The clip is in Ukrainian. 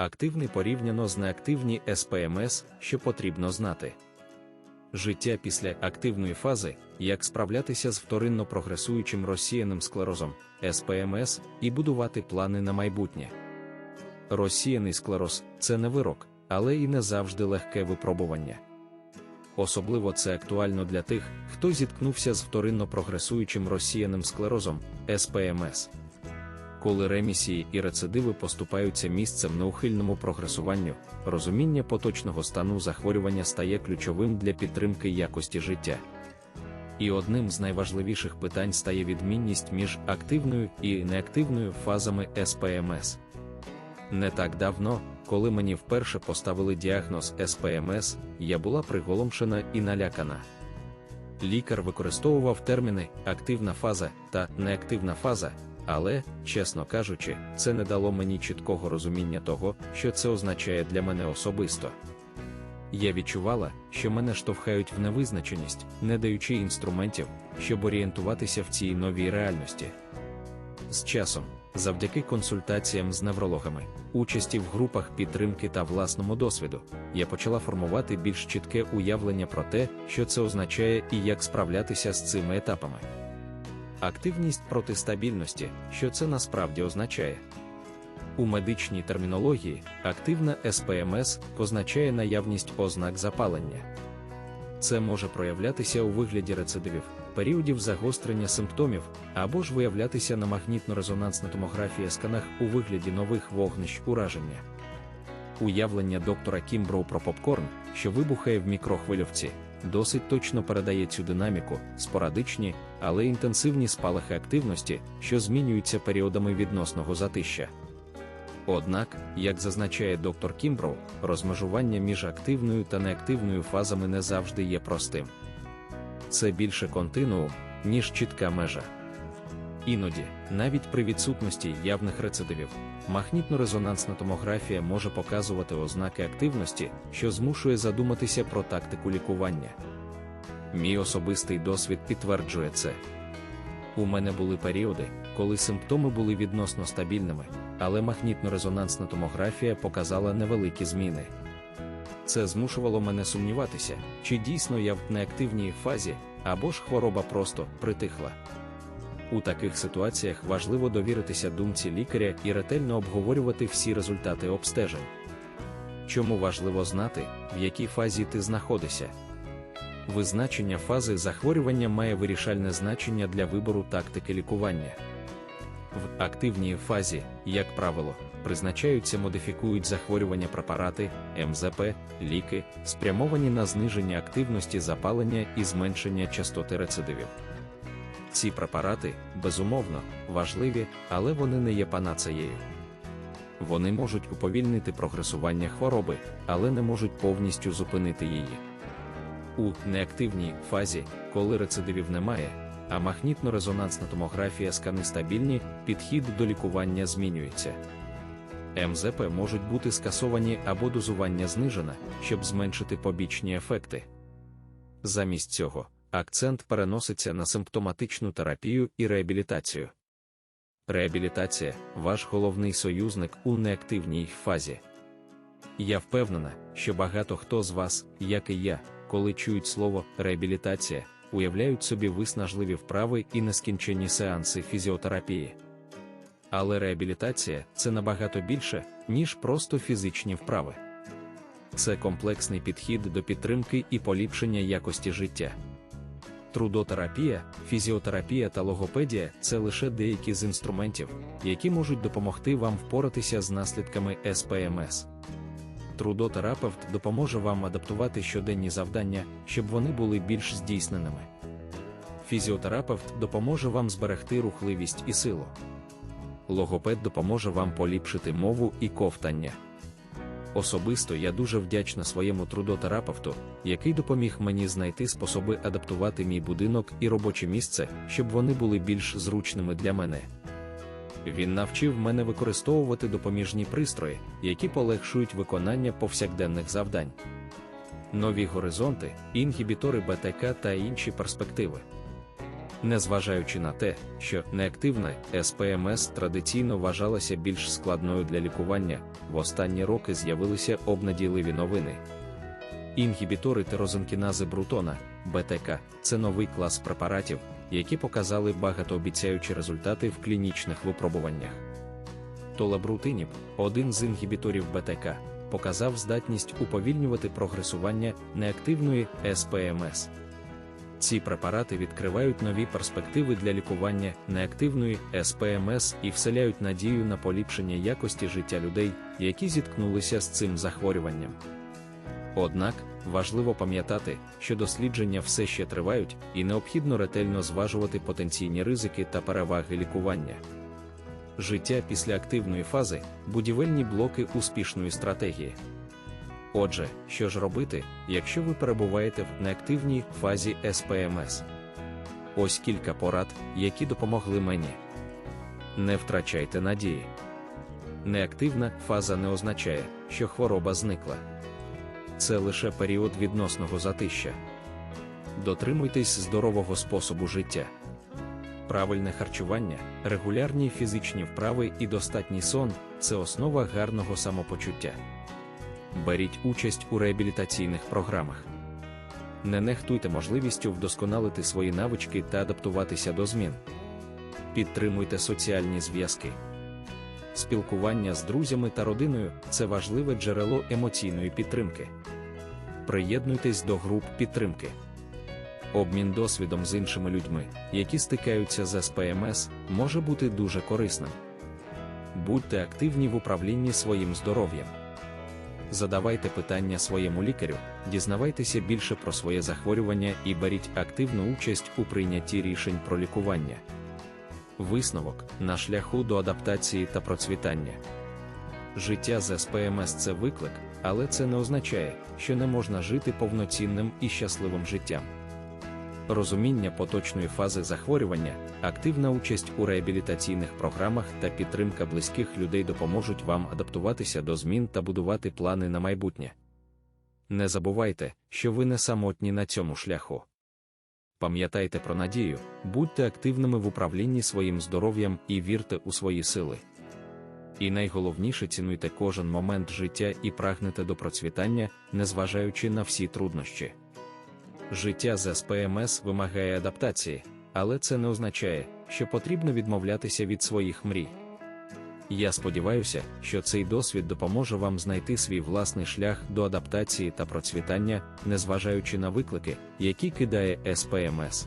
Активний порівняно з неактивні СПМС, що потрібно знати. Життя після активної фази, як справлятися з вторинно прогресуючим розсіяним склерозом, СПМС, і будувати плани на майбутнє. Розсіяний склероз це не вирок, але і не завжди легке випробування. Особливо це актуально для тих, хто зіткнувся з вторинно прогресуючим розсіяним склерозом СПМС. Коли ремісії і рецидиви поступаються місцем неухильному прогресуванню, розуміння поточного стану захворювання стає ключовим для підтримки якості життя. І одним з найважливіших питань стає відмінність між активною і неактивною фазами СПМС. Не так давно, коли мені вперше поставили діагноз СПМС, я була приголомшена і налякана. Лікар використовував терміни активна фаза та неактивна фаза, але, чесно кажучи, це не дало мені чіткого розуміння того, що це означає для мене особисто. Я відчувала, що мене штовхають в невизначеність, не даючи інструментів, щоб орієнтуватися в цій новій реальності. З часом, завдяки консультаціям з неврологами, участі в групах підтримки та власному досвіду, я почала формувати більш чітке уявлення про те, що це означає і як справлятися з цими етапами. Активність проти стабільності, що це насправді означає. У медичній термінології активна СПМС означає наявність ознак запалення. Це може проявлятися у вигляді рецидивів, періодів загострення симптомів або ж виявлятися на магнітно-резонансна томографія сканах у вигляді нових вогнищ ураження. Уявлення доктора Кімброу про попкорн, що вибухає в мікрохвильовці, досить точно передає цю динаміку, спорадичні, але інтенсивні спалахи активності, що змінюються періодами відносного затища. Однак, як зазначає доктор Кімброу, розмежування між активною та неактивною фазами не завжди є простим. Це більше континуум, ніж чітка межа. Іноді, навіть при відсутності явних рецидивів, магнітно-резонансна томографія може показувати ознаки активності, що змушує задуматися про тактику лікування. Мій особистий досвід підтверджує це. У мене були періоди, коли симптоми були відносно стабільними, але магнітно-резонансна томографія показала невеликі зміни. Це змушувало мене сумніватися, чи дійсно я в неактивній фазі, або ж хвороба просто притихла. У таких ситуаціях важливо довіритися думці лікаря і ретельно обговорювати всі результати обстежень. Чому важливо знати, в якій фазі ти знаходишся? Визначення фази захворювання має вирішальне значення для вибору тактики лікування. В активній фазі, як правило, призначаються модифікують захворювання препарати, МЗП, ліки, спрямовані на зниження активності запалення і зменшення частоти рецидивів. Ці препарати, безумовно, важливі, але вони не є панацеєю. Вони можуть уповільнити прогресування хвороби, але не можуть повністю зупинити її. У неактивній фазі, коли рецидивів немає, а магнітно-резонансна томографія скани стабільні, підхід до лікування змінюється. МЗП можуть бути скасовані або дозування знижене, щоб зменшити побічні ефекти. Замість цього, акцент переноситься на симптоматичну терапію і реабілітацію. Реабілітація ваш головний союзник у неактивній фазі. Я впевнена, що багато хто з вас, як і я, коли чують слово реабілітація, уявляють собі виснажливі вправи і нескінченні сеанси фізіотерапії. Але реабілітація це набагато більше, ніж просто фізичні вправи. Це комплексний підхід до підтримки і поліпшення якості життя. Трудотерапія, фізіотерапія та логопедія це лише деякі з інструментів, які можуть допомогти вам впоратися з наслідками СПМС. Трудотерапевт допоможе вам адаптувати щоденні завдання, щоб вони були більш здійсненими. Фізіотерапевт допоможе вам зберегти рухливість і силу. Логопед допоможе вам поліпшити мову і ковтання. Особисто я дуже вдячна своєму трудотерапевту, який допоміг мені знайти способи адаптувати мій будинок і робоче місце, щоб вони були більш зручними для мене. Він навчив мене використовувати допоміжні пристрої, які полегшують виконання повсякденних завдань. Нові горизонти, інгібітори БТК та інші перспективи. Незважаючи на те, що неактивна СПМС традиційно вважалася більш складною для лікування, в останні роки з'явилися обнадійливі новини. Інгібітори терозинкінази Брутона, БТК, це новий клас препаратів, які показали багатообіцяючі результати в клінічних випробуваннях. Толабрутиніб, один з інгібіторів БТК, показав здатність уповільнювати прогресування неактивної СПМС. Ці препарати відкривають нові перспективи для лікування неактивної СПМС і вселяють надію на поліпшення якості життя людей, які зіткнулися з цим захворюванням. Однак важливо пам'ятати, що дослідження все ще тривають, і необхідно ретельно зважувати потенційні ризики та переваги лікування. Життя після активної фази будівельні блоки успішної стратегії. Отже, що ж робити, якщо ви перебуваєте в неактивній фазі СПМС? Ось кілька порад, які допомогли мені. Не втрачайте надії. Неактивна фаза не означає, що хвороба зникла. Це лише період відносного затища. Дотримуйтесь здорового способу життя. Правильне харчування, регулярні фізичні вправи і достатній сон це основа гарного самопочуття. Беріть участь у реабілітаційних програмах. Не нехтуйте можливістю вдосконалити свої навички та адаптуватися до змін. Підтримуйте соціальні зв'язки. Спілкування з друзями та родиною це важливе джерело емоційної підтримки. Приєднуйтесь до груп підтримки. Обмін досвідом з іншими людьми, які стикаються з СПМС, може бути дуже корисним. Будьте активні в управлінні своїм здоров'ям. Задавайте питання своєму лікарю, дізнавайтеся більше про своє захворювання і беріть активну участь у прийнятті рішень про лікування. Висновок на шляху до адаптації та процвітання. Життя з СПМС це виклик, але це не означає, що не можна жити повноцінним і щасливим життям. Розуміння поточної фази захворювання, активна участь у реабілітаційних програмах та підтримка близьких людей допоможуть вам адаптуватися до змін та будувати плани на майбутнє. Не забувайте, що ви не самотні на цьому шляху. Пам'ятайте про надію, будьте активними в управлінні своїм здоров'ям і вірте у свої сили. І найголовніше цінуйте кожен момент життя і прагнете до процвітання, незважаючи на всі труднощі. Життя з СПМС вимагає адаптації, але це не означає, що потрібно відмовлятися від своїх мрій. Я сподіваюся, що цей досвід допоможе вам знайти свій власний шлях до адаптації та процвітання, незважаючи на виклики, які кидає СПМС.